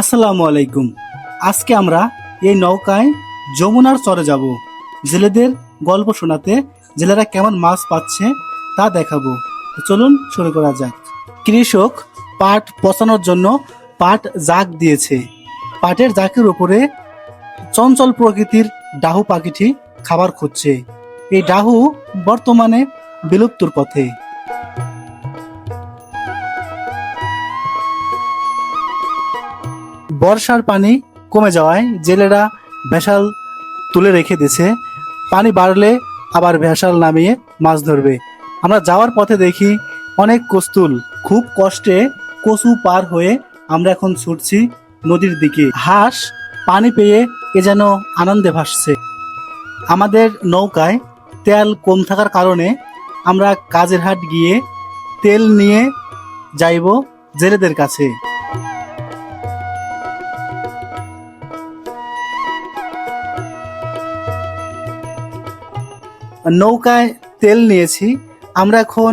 আসসালামু আলাইকুম। আজকে আমরা এই নৌকায় যমুনার চরে যাব। জেলেদের গল্প শোনাতে জেলেরা কেমন মাছ পাচ্ছে তা দেখাবো। চলুন শুরু করা যাক। কৃষক পাট পচানোর জন্য পাট জাগ দিয়েছে। পাটের জাকের উপরে চঞ্চল প্রকৃতির ডাহু পাখিটি খাবার খুঁজছে। এই ডাহু বর্তমানে বিলুপ্তর পথে। বর্ষার পানি কমে যাওয়ায় জেলেরা ভেসাল তুলে রেখে দিয়েছে। পানি বাড়লে আবার ভেসাল নামিয়ে মাছ ধরবে। আমরা যাওয়ার পথে দেখি অনেক কস্তুল। খুব কষ্টে কচু পার হয়ে আমরা এখন ছুটছি নদীর দিকে। হাঁস পানি পেয়ে এ যেন আনন্দে ভাসছে। আমাদের নৌকায় তেল কম থাকার কারণে আমরা কাজের হাট গিয়ে তেল নিয়ে যাইব জেলেদের কাছে। নৌকায় তেল নিয়েছি, আমরা এখন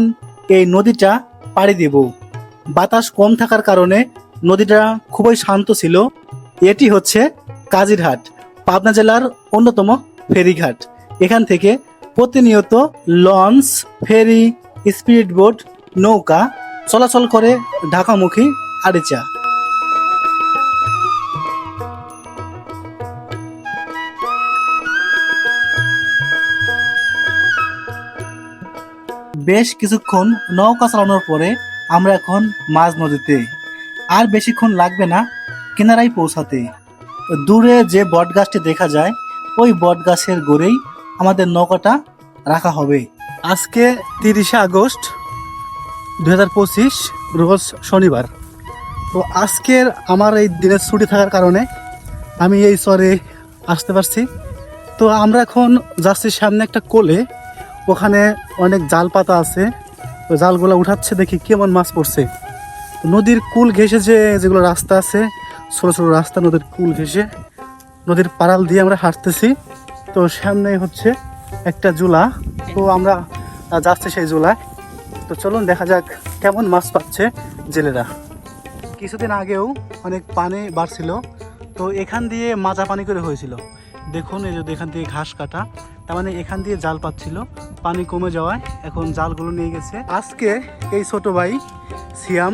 এই নদীটা পাড়ি দেব। বাতাস কম থাকার কারণে নদীটা খুবই শান্ত ছিল। এটি হচ্ছে কাজিরহাট, পাবনা জেলার অন্যতম ফেরিঘাট। এখান থেকে প্রতিনিয়ত লঞ্চ, ফেরি, স্পিড বোট, নৌকা চলাচল করে ঢাকামুখী আরিচা। বেশ কিছুক্ষণ নৌকা চালানোর পরে আমরা এখন মাঝ নদীতে। আর বেশিক্ষণ লাগবে না কিনারায় পৌঁছাতে। দূরে যে বট গাছটি দেখা যায়, ওই বট গাছের গোড়েই আমাদের নৌকাটা রাখা হবে। আজকে তিরিশে আগস্ট দু হাজার পঁচিশ, রোজ শনিবার। তো আজকের আমার এই দিনের ছুটি থাকার কারণে আমি এই চরে আসতে পারছি। তো আমরা এখন যাচ্ছি সামনে একটা কোলে। ওখানে অনেক জাল পাতা আছে। তো জালগুলো উঠাচ্ছে, দেখি কেমন মাছ পড়ছে। নদীর কুল ঘেঁষে যে যেগুলো রাস্তা আছে, ছোটো ছোটো রাস্তা নদীর কুল ঘেঁষে, নদীর পাড়াল দিয়ে আমরা হাঁটতেছি। তো সামনে হচ্ছে একটা জুলা, তো আমরা যাচ্ছি সেই জুলায়। তো চলুন দেখা যাক কেমন মাছ পাচ্ছে জেলেরা। কিছুদিন আগেও অনেক পানি বাড়ছিল, তো এখান দিয়ে মাজা পানি করে হয়েছিল। দেখুন, এই যদি এখান থেকে ঘাস কাটা। তার মানে এখান দিয়ে জাল পাচ্ছিল। পানি কমে যাওয়ায় এখন জালগুলো নিয়ে গেছে। আজকে এই ছোট ভাই সিয়াম,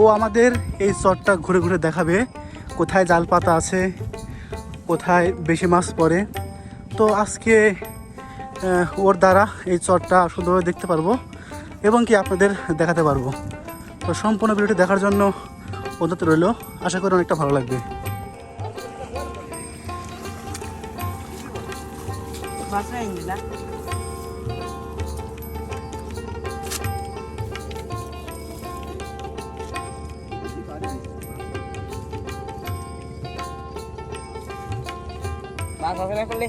ও আমাদের এই চটটা ঘুরে ঘুরে দেখাবে। কোথায় জাল পাতা আছে, কোথায় বেশি মাছ পড়ে। তো আজকে ওর দ্বারা এই চটটা সুন্দরভাবে দেখতে পারব এবং কি আপনাদের দেখাতে পারব। তো সম্পূর্ণ ভিডিওটি দেখার জন্য অনুরোধ রইল। আশা করি অনেকটা ভালো লাগবে। బస అయిందిలా బాగా చదవలేకండి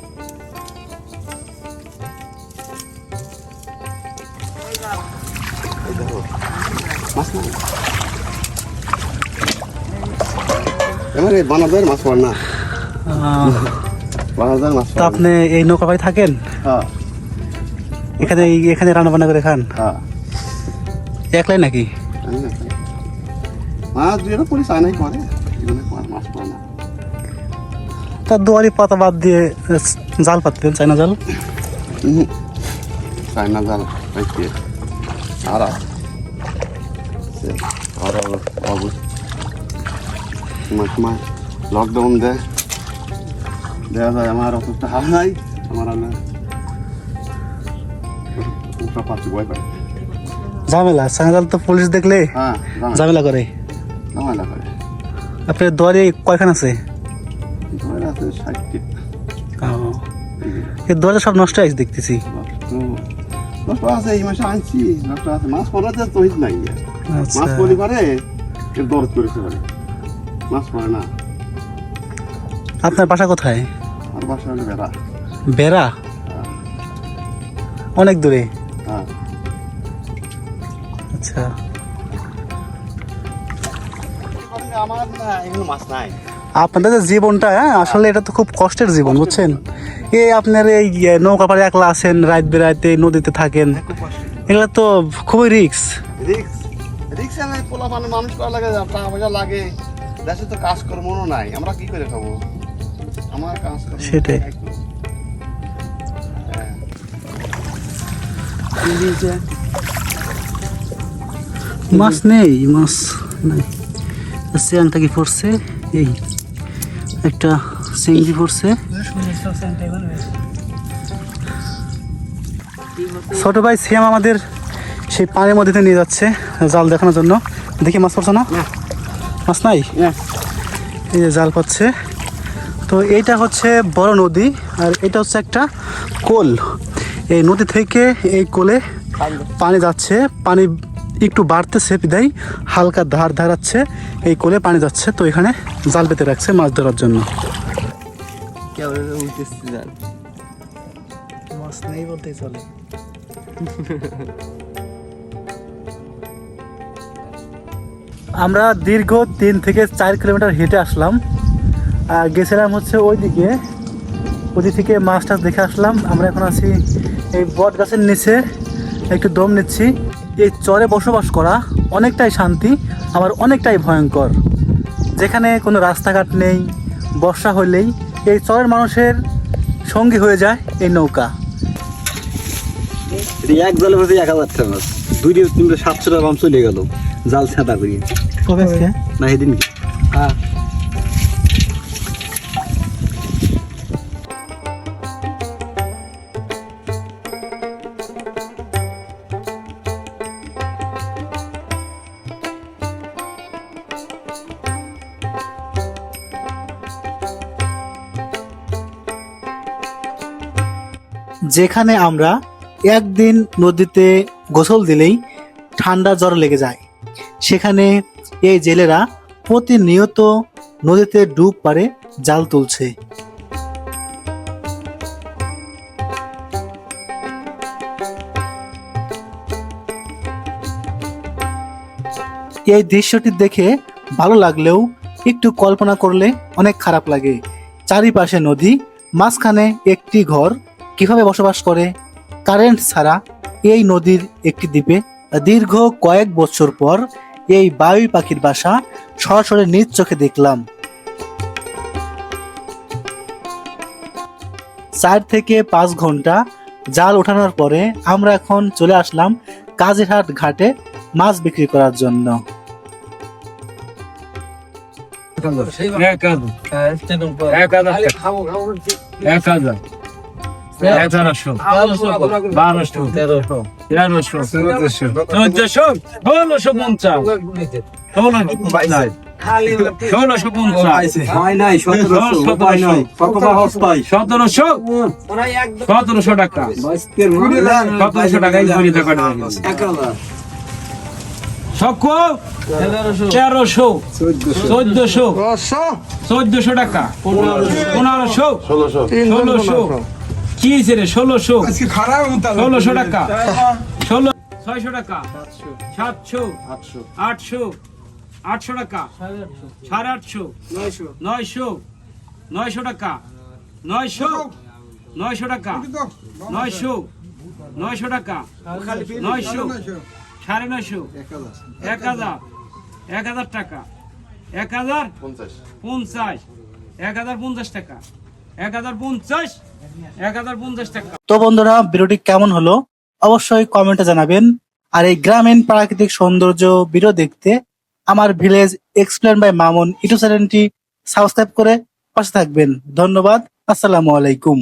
ఏమని మన పేరు మాస్ పడినా তো আপনি এই নৌকা ভাই থাকেন? হ্যাঁ। এখানে এখানে রান্না বান্না করে খান? হ্যাঁ। একলাই নাকি? তার দুয়ারি পাতা বাদ দিয়ে জাল পাততেন চাইনা জাল? চাইনা জাল আর আর লকডাউন দে। দেখা যায় আমার অতটা হাল নাই। আমার পাচ্ছি ভয় পাই ঝামেলা চাইনা জাল তো পুলিশ দেখলে হ্যাঁ ঝামেলা। করে। জামাইলা করে। আপনার কয়খান আছে? আছে ষাটটি। সব নষ্ট হয়েছে দেখতেছি। নষ্ট আছে এই মাসে আনছি নষ্ট আছে। মাছ পড়াতে তো হিত নাই আচ্ছা। মাছ পরি পারে এর করেছে। পারে মাছ পড়ে না। আপনার বাসা কোথায়? বাসা হলে বেড়া? বেড়া অনেক দূরে? হ্যাঁ। আচ্ছা। আমার এগুলো মাছ নাই আপনাদের যে জীবনটা হ্যাঁ আসলে এটা তো খুব কষ্টের জীবন বুঝছেন? এই আপনার এই নৌকা পাড়ে একলা আছেন রাত বেড়াইতে নদীতে থাকেন এগুলো তো খুবই রিক্স রিক্স রিক্স পোলা মানে মানুষ করা লাগে টাকা পয়সা লাগে। দেশে তো কাজকর্মও নাই আমরা কি করে খাব? সেটাই। হ্যাঁ। মাছ নেই মাছ নাই। সিয়াংটা কি পড়ছে এই একটা চিংড়ি পড়ছে। ছোট ভাই সিয়াম আমাদের সেই পানির মধ্যে নিয়ে যাচ্ছে জাল দেখানোর জন্য। দেখি মাছ পড়ছে না? মাছ নাই? এই যে জাল পাচ্ছে। তো এইটা হচ্ছে বড় নদী আর এটা হচ্ছে একটা কোল। এই নদী থেকে এই কোলে পানি যাচ্ছে পানি একটু বাড়তে বাড়তেছে বিদায় হালকা ধার ধারাচ্ছে এই কোলে পানি যাচ্ছে তো এখানে জাল পেতে রাখছে মাছ ধরার জন্য। মাছ নেই বলতেই চলে। আমরা দীর্ঘ তিন থেকে চার কিলোমিটার হেঁটে আসলাম। আর গেছিলাম হচ্ছে ওইদিকে। ওদিক থেকে মাছ টাছ দেখে আসলাম। আমরা এখন আছি এই বট গাছের নিচে। একটু দম নিচ্ছি। এই চরে বসবাস করা অনেকটাই শান্তি আবার অনেকটাই ভয়ঙ্কর। যেখানে কোনো রাস্তাঘাট নেই বর্ষা হলেই এই চরের মানুষের সঙ্গী হয়ে যায় এই নৌকা। এক জালে বসে এক হাজার টাকা। মাছ দুইটা তিনটে সাতশো টাকা চলে গেল জাল ছাদা করি। কবে না সেদিন কি যেখানে আমরা একদিন নদীতে গোসল দিলেই ঠান্ডা জ্বর লেগে যায়। সেখানে এই জেলেরা প্রতিনিয়ত নদীতে ডুব পারে জাল তুলছে। এই দৃশ্যটি দেখে ভালো লাগলেও একটু কল্পনা করলে অনেক খারাপ লাগে। চারিপাশে নদী, মাঝখানে একটি ঘর কীভাবে বসবাস করে? কারেন্ট ছাড়া এই নদীর একটি দ্বীপে দীর্ঘ কয়েক বছর পর এই বায়ু পাখির বাসা সরাসরি নিজ চোখে দেখলাম। চার থেকে পাঁচ ঘণ্টা জাল ওঠানোর পরে আমরা এখন চলে আসলাম কাজিরহাট ঘাটে মাছ বিক্রি করার জন্য। এক হাজার। এগারোশো বারোশো তেরোশো তেরোশো চোদ্দশো ষোলোশো পঞ্চাশ ষোলোশো পঞ্চাশ ষোলোশো পঞ্চাশ সতেরোশো সতেরোশো টাকা সতেরোশো সকো তেরোশো। চোদ্দশো। চোদ্দশো টাকা পনেরোশো ষোলোশো কি হয়েছে রে? ষোলোশো। ষোলোশো টাকা। ষোলো ছয়শো টাকা। সাতশো। আটশো। আটশো। টাকা। সাড়ে আটশো। নয়শো। নয়শো। টাকা। নয়শো। নয়শো। টাকা। নয়শো। নয়শো টাকা। নয়শো। সাড়ে নয়শো। এক হাজার। এক হাজার। টাকা এক হাজার পঞ্চাশ টাকা। এক হাজার পঞ্চাশ। এক হাজার পঞ্চাশ টাকা। তো বন্ধুরা, ভিডিওটি কেমন হলো? অবশ্যই কমেন্টে জানাবেন। আর এই গ্রামীণ প্রাকৃতিক সৌন্দর্য ভিডিও দেখতে আমার village explain by Mamun YouTube চ্যানেলটি সাবস্ক্রাইব করে পাশে থাকবেন। ধন্যবাদ। আসসালামু আলাইকুম।